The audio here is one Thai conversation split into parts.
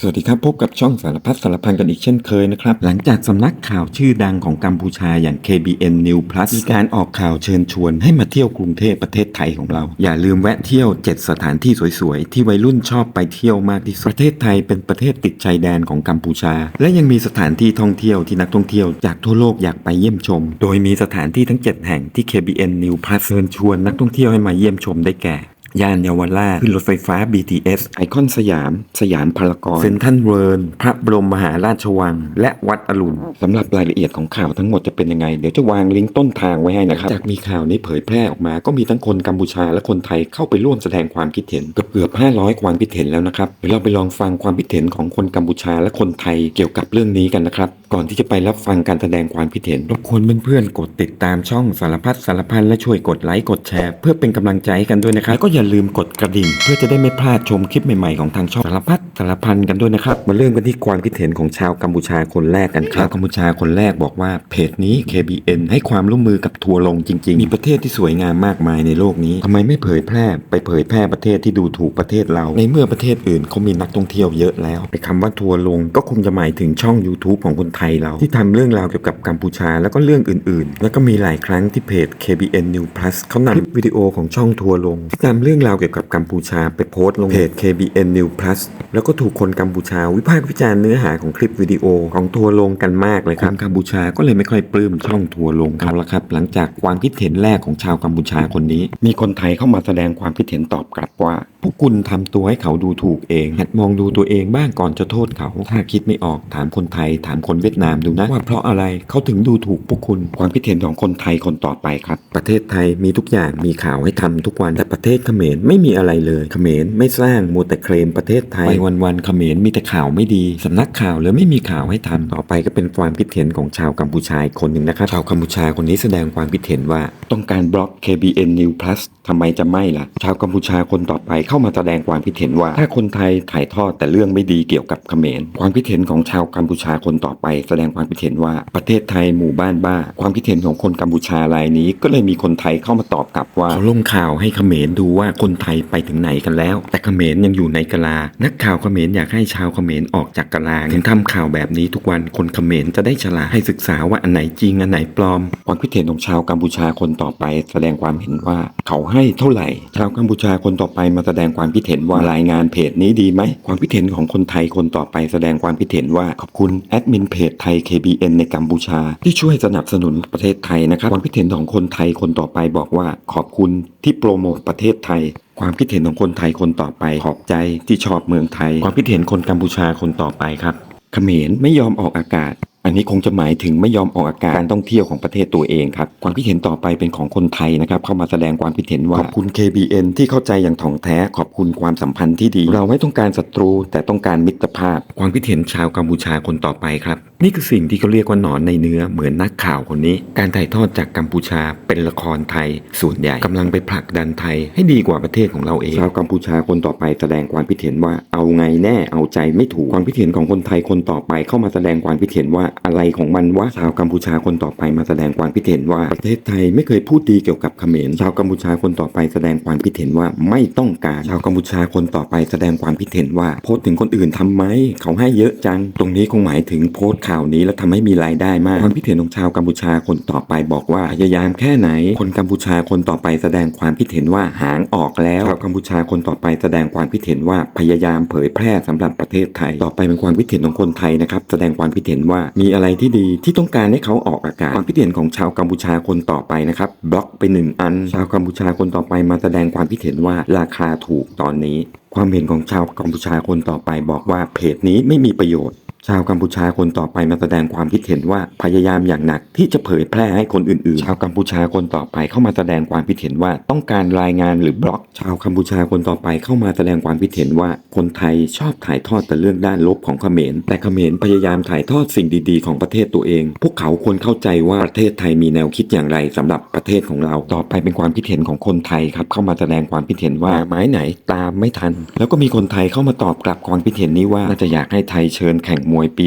สวัสดีครับ พบกับช่องสารพัดสารพันกันอีกเช่นเคยนะครับ หลังจากสำนักข่าวชื่อดังของกัมพูชาอย่าง KBN New Plus มีการออกข่าวเชิญชวนให้มาเที่ยวกรุงเทพประเทศไทยของเรา อย่าลืมแวะเที่ยว 7 สถานที่สวยๆ ที่วัยรุ่นชอบไปเที่ยวมากที่สุดประเทศไทยเป็นประเทศติดชายแดนของกัมพูชา และยังมีสถานที่ท่องเที่ยวที่นักท่องเที่ยวจากทั่วโลกอยากไปเยี่ยมชม โดยมีสถานที่ทั้ง 7 แห่งที่ KBN New Plus เชิญชวนนักท่องเที่ยวให้มาเยี่ยมชมได้แก่ ย่านเยาวราชขึ้นรถไฟฟ้า BTS ไอคอนสยาม สยามพารากอนเซ็นทรัลเวิร์พระบรมมหาราชวัง และวัดอรุณสำหรับรายละเอียดของข่าวทั้งหมดจะเป็นยังไง เดี๋ยวจะวางลิงก์ต้นทางไว้ให้นะครับ จากมีข่าวนี้เผยแพร่ออกมา ก็มีทั้งคนกัมพูชาและคนไทยเข้าไปร่วมแสดงความคิดเห็น เกือบเกือบ500 ความคิดเห็นแล้วนะครับเดี๋ยวเราไปลองฟังความคิดเห็นของคนกัมพูชาและคนไทยเกี่ยวกับเรื่องนี้กันนะครับก่อนที่จะไปรับฟังการแสดงความคิดเห็นรบกวนเพื่อนๆกดติดตามช่องสารพัดสารพันและช่วยกดไลค์กดแชร์ เพื่อเป็นกำลังใจให้กันด้วยนะครับก็อย่าลืมกดกระดิ่ง เพื่อจะได้ไม่พลาดชมคลิปใหม่ๆของทางช่องสารพัดสารพันกันด้วยนะครับ มาเริ่มกันที่ความคิดเห็นของชาวกัมพูชาคนแรกกันครับชาวกัมพูชาคนแรกบอกว่าเพจนี้ KBN ให้ความร่วมมือกับทัวร์ลงจริง ๆ มีประเทศที่สวยงามมากมายในโลกนี้ทำไมไม่เผยแพร่ ไปเผยแพร่ประเทศที่ดูถูกประเทศเรา ในเมื่อประเทศอื่นเขามีนักท่องเที่ยวเยอะแล้วไอ้คำว่าทัวร์ลงก็คงจะหมายถึงช่อง YouTube ของคนไทยเรา ที่ทำเรื่องราวเกี่ยวกับกัมพูชาแล้วก็เรื่องอื่น ๆ แล้วก็มีหลายครั้งที่เพจ KBN New Plus เขานำคลิปวิดีโอของช่องทัวร์ลงที่นำเรื่องราวเกี่ยวกับกัมพูชาไปโพสต์ลงเพจ KBN New Plus แล้วก็ถูกคนกัมพูชาวิพากษ์วิจารณ์เนื้อหาของคลิปวิดีโอของทัวร์ลงกันมากเลยครับคนกัมพูชาก็เลยไม่ค่อยปลื้มช่องทัวร์ลงเอาละครับ หลังจากความคิดเห็นแรกของชาวกัมพูชาคนนี้ มีคนไทยเข้ามาแสดงความคิดเห็นตอบกลับว่า พวกคุณทำตัวให้เขาดูถูกเองหัดมองดูตัวเองบ้างก่อนจะโทษเขาถ้าคิดไม่ออกถามคนไทย ถามคนเวียดนามดูนะว่าเพราะอะไรเขาถึงดูถูกพวกคุณความคิดเห็นของคนไทยคนต่อไปครับ ประเทศไทยมีทุกอย่างมีข่าวให้ทำทุกวันแต่ประเทศเขมรไม่มีอะไรเลยเขมรไม่สร้างมัวแต่เคลมประเทศไทยไปวันๆเขมรมีแต่ข่าวไม่ดีสำนักข่าวเลยไม่มีข่าวให้ทำต่อไปก็เป็นความคิดเห็นของชาวกัมพูชาอีกคนหนึ่งนะครับชาวกัมพูชาคนนี้แสดงความคิดเห็นว่า ต้องการบล็อก KBN New Plus ทำไมจะไม่ล่ะ ชาวกัมพูชาคนต่อไปเข้ามาแสดงความคิดเห็นว่า ถ้าคนไทยถ่ายทอดแต่เรื่องไม่ดีเกี่ยวกับเขมรความคิดเห็นของชาวกัมพูชาคนต่อไป แสดงความคิดเห็นว่าประเทศไทยหมู่บ้านบ้า ความคิดเห็นของคนกัมพูชารายนี้ ก็เลยมีคนไทยเข้ามาตอบกลับว่าเขาลงข่าวให้เขมรดูว่าคนไทยไปถึงไหนกันแล้ว แต่เขมรยังอยู่ในกะลา นักข่าวเขมรอยากให้ชาวเขมรออกจากกะลาถึงทำข่าวแบบนี้ทุกวันคนเขมรจะได้ฉลาดให้ศึกษาว่าอันไหนจริงอันไหนปลอมความคิดเห็นของชาวกัมพูชาคนต่อไป แสดงความเห็นว่าเขาให้เท่าไหร่ ชาวกัมพูชาคนต่อไปมาแสดงความคิดเห็นว่ารายงานเพจนี้ดีไหมความคิดเห็นของคนไทยคนต่อไปแสดงความคิดเห็นว่าขอบคุณแอดมินเพจไทย KBN ในกัมพูชา ที่ช่วยสนับสนุนประเทศไทยนะครับความคิดเห็นของคนไทยคนต่อไปบอกว่าขอบคุณที่โปรโมทประเทศไทยความคิดเห็นของคนไทยคนต่อไปขอบใจที่ชอบเมืองไทย ความคิดเห็นคนกัมพูชาคนต่อไปครับเขมรไม่ยอมออกอากาศ อันนี้คงจะหมายถึงไม่ยอมออกอากาศการท่องเที่ยวของประเทศตัวเองครับ ความคิดเห็นต่อไปเป็นของคนไทยนะครับ เข้ามาแสดงความคิดเห็นว่า ขอบคุณ KBN ที่เข้าใจอย่างถ่องแท้ ขอบคุณความสัมพันธ์ที่ดี เราไม่ต้องการศัตรู แต่ต้องการมิตรภาพ ความคิดเห็นชาวกัมพูชาคนต่อไปครับ นี่คือสิ่งที่เขาเรียกว่าหนอนในเนื้อเหมือนนักข่าวคนนี้ การถ่ายทอดจากกัมพูชาเป็นละครไทย ส่วนใหญ่กำลังไปผลักดันไทย ให้ดีกว่าประเทศของเราเองชาวกัมพูชาคนต่อไปแสดงความคิดเห็นว่าเอาไงแน่เอาใจไม่ถูกความคิดเห็นของคนไทยคนต่อไปเข้ามาแสดงความคิดเห็นว่าอะไรของมันวะชาวกัมพูชาคนต่อไปมาแสดงความคิดเห็นว่าประเทศไทยไม่เคยพูดดีเกี่ยวกับเขมรชาวกัมพูชาคนต่อไปแสดงความคิดเห็นว่าไม่ต้องการชาวกัมพูชาคนต่อไปแสดงความคิดเห็นว่าโพสถึงคนอื่นทำไมเขาให้เยอะจัง ตรงนี้คงหมายถึงโพสข่าวนี้แล้วทำให้มีรายได้มากความคิดเห็นของชาวกัมพูชาคนต่อไปบอกว่าพยายามแค่ไหน คนกัมพูชาคนต่อไปแสดงความคิดเห็นว่าหางออกแล้วชาวกัมพูชาคนต่อไปแสดงความคิดเห็นว่าพยายามเผยแพร่สำหรับประเทศไทย ต่อไปเป็นความคิดเห็นของคนไทยนะครับแสดงความคิดเห็นว่ามีมีอะไรที่ดีที่ต้องการให้เขาออกอากาศความคิดเห็นของชาวกัมพูชาคนต่อไปนะครับบล็อกไปหนึ่งอัน ชาวกัมพูชาคนต่อไปมาแสดงความคิดเห็นว่าราคาถูกตอนนี้ ความเห็นของชาวกัมพูชาคนต่อไปบอกว่าเพจนี้ไม่มีประโยชน์ ชาวกัมพูชาคนต่อไปมาแสดงความคิดเห็นว่าพยายามอย่างหนักที่จะเผยแพร่ให้คนอื่นๆ ชาวกัมพูชาคนต่อไปเข้ามาแสดงความคิดเห็นว่าต้องการรายงานหรือบล็อก ชาวกัมพูชาคนต่อไปเข้ามาแสดงความคิดเห็นว่าคนไทยชอบถ่ายทอดแต่เรื่องด้านลบของเขมร แต่เขมรพยายามถ่ายทอดสิ่งดีๆ ของประเทศตัวเอง พวกเขาควรเข้าใจว่าประเทศไทยมีแนวคิดอย่างไรสำหรับประเทศของเรา ต่อไปเป็นความคิดเห็นของคนไทยครับเข้ามาแสดงความคิดเห็นว่าไม้ไหนตามไม่ทัน แล้วก็มีคนไทยเข้ามาตอบกลับความคิดเห็นนี้ว่าน่าจะอยากให้ไทยเชิญแข่งมวยวยปี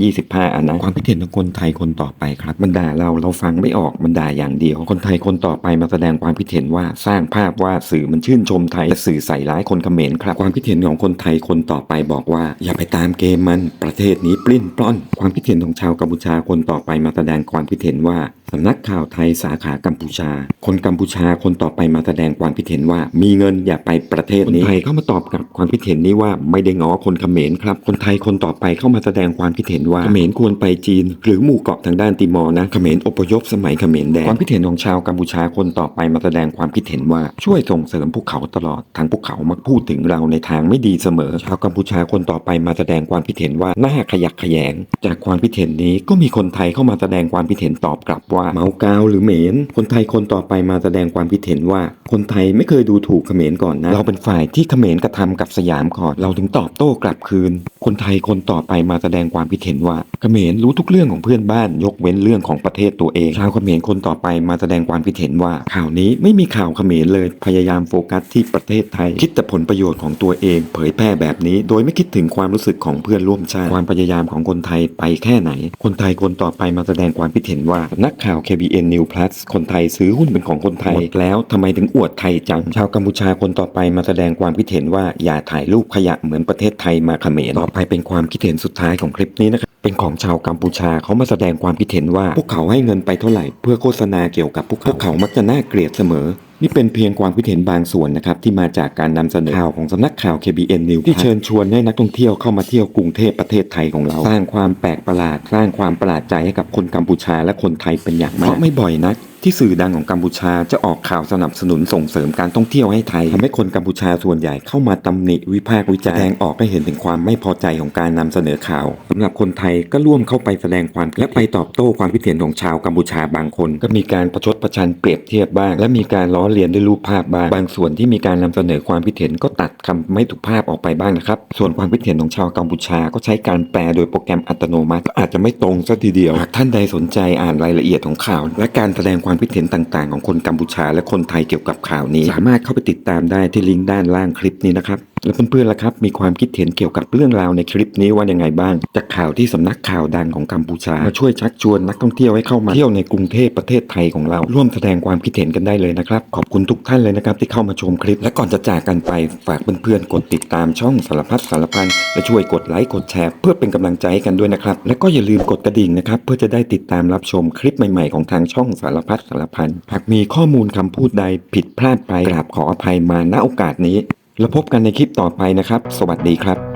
2025 อันนะความคิดเห็นของคนไทยคนต่อไปครับมันด่าเราเราฟังไม่ออกมันด่าอย่างเดียว คนไทยคนต่อไปมาแสดงความคิดเห็นว่าสร้างภาพว่าสื่อมันชื่นชมไทยและสื่อใส่ร้ายคนเขมรครับ ความคิดเห็นของคนไทยคนต่อไปบอกว่า อย่าไปตามเกมมันประเทศนี้ปลิ้นปล้อน ความคิดเห็นของชาวกัมพูชาคนต่อไปมาแสดงความคิดเห็นว่า สำนักข่าวไทยสาขากัมพูชา คนกัมพูชาคนต่อไปมาแสดงความคิดเห็นว่า มีเงินอย่าไปประเทศนี้ คนไทยเข้ามาตอบกับความคิดเห็นนี้ว่าไม่ได้ง้อคนเขมรครับ คนไทยคนต่อไปเข้ามาแสดงความคิดเห็นว่าเขมรควรไปจีน หรือหมู่เกาะทางด้านติมอร์นะเขมรอพยพสมัยเขมรแดงความคิดเห็นของชาวกัมพูชาคนต่อไปมาแสดงความคิดเห็นว่าช่วยส่งเสริมภูเขาตลอดทางภูเขามักพูดถึงเราในทางไม่ดีเสมอ ชาวกัมพูชาคนต่อไปมาแสดงความคิดเห็นว่าน่าขยักขยง จากความคิดเห็นนี้ก็มีคนไทยเข้ามาแสดงความคิดเห็นตอบกลับว่าเมากาวหรือเหมน คนไทยคนต่อไปมาแสดงความคิดเห็นว่า คนไทยไม่เคยดูถูกเขมรก่อนนะ เราเป็นฝ่ายที่เขมรกระทำกับสยามก่อน เราถึงตอบโต้กลับคืน คนไทยคนต่อไปมาแสดงความคิดเห็นว่าเขมรรู้ทุกเรื่องของเพื่อนบ้าน ยกเว้นเรื่องของประเทศตัวเองชาวเขมรคนต่อไปมาแสดงความคิดเห็นว่า ข่าวนี้ไม่มีข่าวเขมรเลยพยายามโฟกัสที่ประเทศไทย คิดแต่ผลประโยชน์ของตัวเอง เผยแพร่แบบนี้ โดยไม่คิดถึงความรู้สึกของเพื่อนร่วมชาติความพยายามของคนไทยไปแค่ไหน คนไทยคนต่อไปมาแสดงความคิดเห็นว่านักข่าว KBN New Plus คนไทยซื้อหุ้นเป็นของคนไทยหมดแล้วทำไมถึงอวดไทยจัง ชาวกัมพูชาคนต่อไปมาแสดงความคิดเห็นว่าอย่าถ่ายรูปขยะเหมือนประเทศไทยมาเขมรต่อไปเป็นความคิดเห็นสุดท้ายของคลิปนี้นะครับเป็นของชาวกัมพูชาเขามาแสดงความคิดเห็นว่า พวกเขาให้เงินไปเท่าไหร่ เพื่อโฆษณาเกี่ยวกับพวกเขาพวกเขามักจะน่าเกลียดเสมอ นี่เป็นเพียงความคิดเห็นบางส่วนนะครับที่มาจากการนำเสนอข่าวของสำนักข่าว KBN News ที่เชิญชวนให้นักท่องเที่ยวเข้ามาเที่ยวกรุงเทพประเทศไทยของเรา สร้างความแปลกประหลาด สร้างความประหลาดใจให้กับคนกัมพูชาและคนไทยเป็นอย่างมากเพราะไม่บ่อยนักที่สื่อดังของกัมพูชาจะออกข่าวสนับสนุนส่งเสริมการท่องเที่ยวให้ไทยทำให้คนกัมพูชาส่วนใหญ่เข้ามาตำหนิวิพากษ์วิจารณ์แสดงออกให้เห็นถึงความไม่พอใจของการนำเสนอข่าวสำหรับคนไทยก็ร่วมเข้าไปแสดงความและไปตอบโต้ความคิดเห็นของชาวกัมพูชาบางคน ก็มีการประชดประชันเปรียบเทียบบ้าง และมีการล้อเลียนด้วยรูปภาพบ้างบางส่วนที่มีการนำเสนอความคิดเห็นก็ตัดคำไม่ถูกภาพออกไปบ้างนะครับส่วนความคิดเห็นของชาวกัมพูชาก็ใช้การแปลโดยโปรแกรมอัตโนมัติอาจจะไม่ตรงซะทีเดียวหากท่านใดสนใจอ่านรายละเอียดของข่าว และการแสดงความคิดเห็นต่างๆ ของคนกัมพูชาและคนไทยเกี่ยวกับข่าวนี้ สามารถเข้าไปติดตามได้ที่ลิงก์ด้านล่างคลิปนี้นะครับแล้วเพื่อนๆล่ะครับ มีความคิดเห็นเกี่ยวกับเรื่องราวในคลิปนี้ว่ายังไงบ้าง จากข่าวที่สำนักข่าวดังของกัมพูชา มาช่วยชักชวนนักท่องเที่ยวให้เข้ามาเที่ยวในกรุงเทพประเทศไทยของเรา ร่วมแสดงความคิดเห็นกันได้เลยนะครับ ขอบคุณทุกท่านเลยนะครับที่เข้ามาชมคลิป และก่อนจะจากกันไปฝากเพื่อนๆกดติดตามช่องสารพัดสารพันและช่วยกดไลค์กดแชร์เพื่อเป็นกำลังใจให้กันด้วยนะครับ และก็อย่าลืมกดกระดิ่งนะครับเพื่อจะได้ติดตามรับชมคลิปใหม่ๆของทางช่องสารพัดสารพันหากมีข้อมูลคำพูดใดผิดพลาดไปกราบขออภัยมาณโอกาสนี้ แล้วพบกันในคลิปต่อไปนะครับ สวัสดีครับ